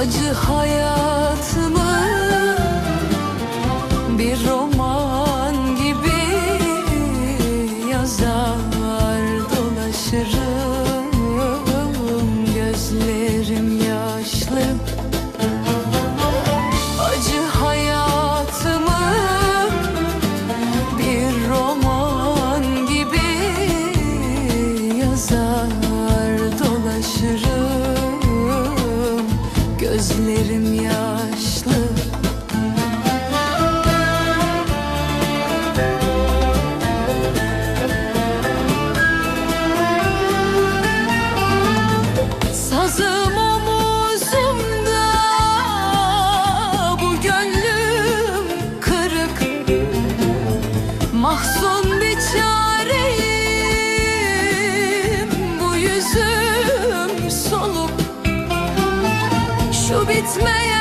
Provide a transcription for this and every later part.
Acı hayatımı Şu bitmeyen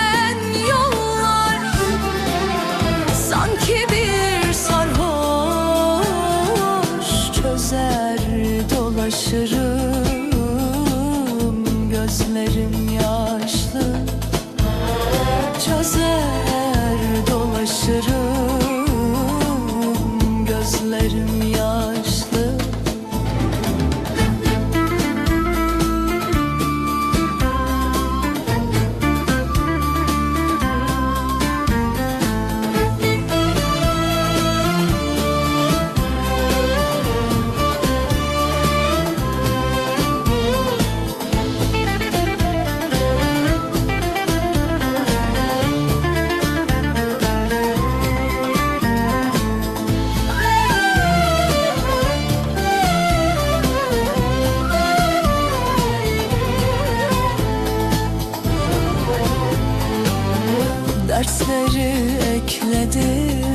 Dersleri ekledim.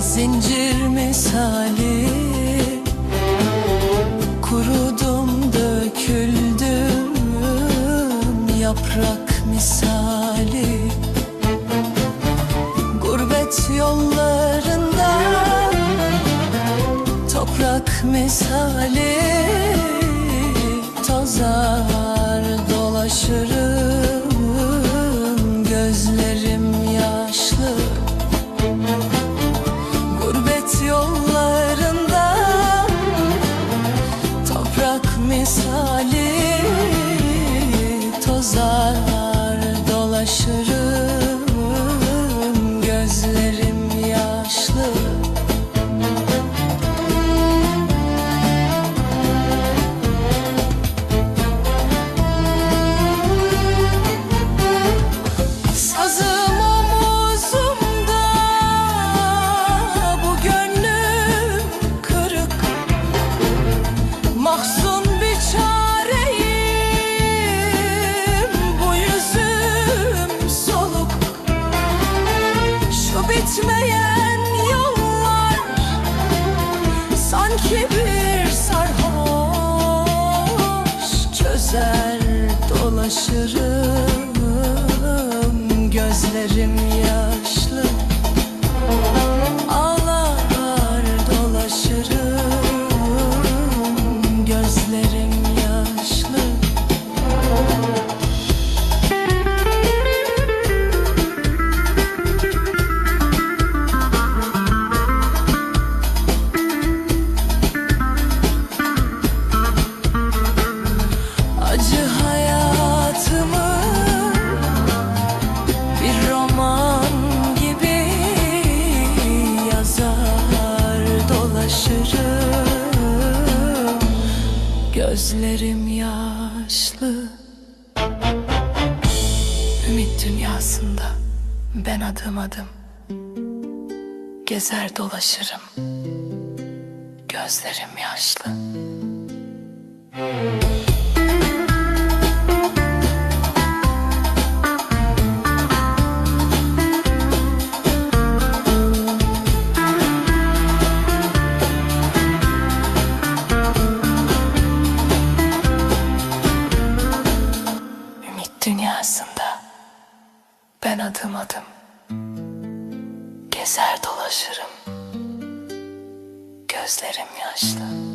Zincir misali. Kurudum döküldüm. Yaprak misali. Gurbet yollarında Toprak misali. Tozar bitmeyen yollar. Sanki bir sarhoş Çözer dolaşırım Gözlerim yaşlı Gözlerim yaşlı. Ümit dünyasında ben adım adım Gezer dolaşırım. Gözlerim yaşlı ben adım adım gezer dolaşırım. Göz Gözlerim yaşlı